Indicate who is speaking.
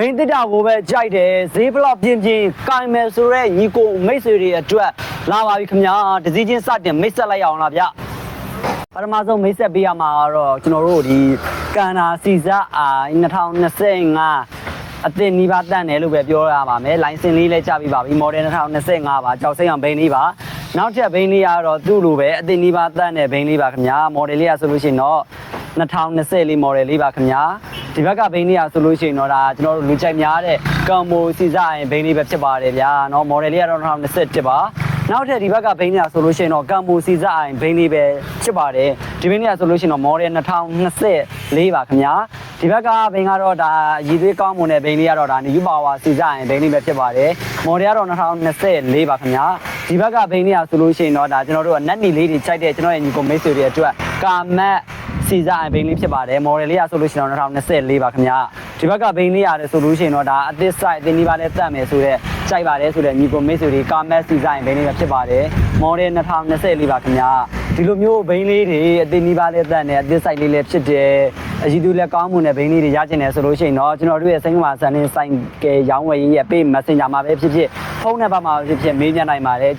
Speaker 1: ဘိန်းတစ်တာကိုပဲကြိုက်တယ်ဈေးဘလောက်ပြင်းပြင်းကင်မယ်ဆိုတော့ညီကိုမိတ်ဆွေတွေအတွက်လာပါပြီခင်ဗျာတစည်းချင်းစတင်မိတ်ဆက်လိုက်အောင်လားဗျပထမဆုံးမိတ်ဆက်ပေးရမှာကတော့ကျွန်တော်တို့ဒီကန်နာစီဇာအာ2025အသစ်နီးပါးတန်တယ်လို့ပဲပြောရပါမယ်လိုင်စင်လေးလည်းကြပြီပါပြီ model 2025ပါကြောက်စိမ်းအောင်ဘိန်းလေးပါနောက်ထပ်ဘိန်းလေးကတော့သူ့လိုပဲအသစ်နီးပါးတန်တဲ့ဘိန်းလေးပါခင်ဗျာ model လေးကဆိုလို့ရှိရင်တော့ 2020လေး model လေးပါခင်ဗျာဒီဘက်ကဘိန်းလေးကဆိုလို့ရှိရင်တော့ဒါကျွန်တော်တို့လူကြိုက်များတဲ့ကမ်မိုစီဇာရင်ဘိန်းလေးပဲဖြစ်ပါတယ်ဗျာเนาะ model လေးကတော့2021ပါနောက်ထပ်ဒီဘက်ကဘိန်းလေးကဆိုလို့ရှိရင်တော့ကမ်မိုစီဇာရင်ဘိန်းလေးပဲဖြစ်ပါတယ်ဒီဘိန်းလေးကဆိုလို့ရှိရင်တော့ model 2024ပါခင်ဗျာဒီဘက်ကဘိန်းကတော့ဒါရည်သွေးကောင်းမွန်တဲ့ဘိန်းလေးကတော့ဒါ new power စီဇာရင်ဘိန်းလေးပဲဖြစ်ပါတယ် model ကတော့2024ပါခင်ဗျာဒီဘက်ကဘိန်းလေးကဆိုလို့ရှိရင်တော့ဒါကျွန်တော်တို့ကနက်နီလေးတွေခြိုက်တဲ့ကျွန်တော်ရဲ့ညီကိုမိတ်ဆွေတွေအတွက်ကာမတ် စီဇာအဘိန်းလေးဖြစ်ပါတယ် model လေးကဆိုလို့ရှိရင်တော့2024ပါခင်ဗျာဒီဘက်ကဘိန်းလေးရတယ်ဆိုလို့ရှိရင်တော့ဒါအသစ် site အသစ်နီးပါးနဲ့တက်မယ်ဆိုတော့ကြိုက်ပါတယ်ဆိုတော့ညီကိုမိတ်ဆွေတွေကာမက်စီဇာအဘိန်းလေးပဲဖြစ်ပါတယ် model 2024ပါခင်ဗျာဒီလိုမျိုးဘိန်းလေးတွေအသစ်နီးပါးနဲ့တက်နေအသစ် site လေးလည်းဖြစ်တယ်အကြီးသူလည်းကောင်းမှုနဲ့ဘိန်းလေးတွေရကျင်တယ်ဆိုလို့ရှိရင်တော့ကျွန်တော်တို့ရဲ့စိတ်ကမာဆန်နေဆိုင်ကဲရောင်းဝယ်ရေးရဲ့ပေး messenger မှာပဲဖြစ်ဖြစ်ဖုန်းနံပါတ်မှာပဲဖြစ်ဖြစ်မေးမြန်းနိုင်ပါတယ်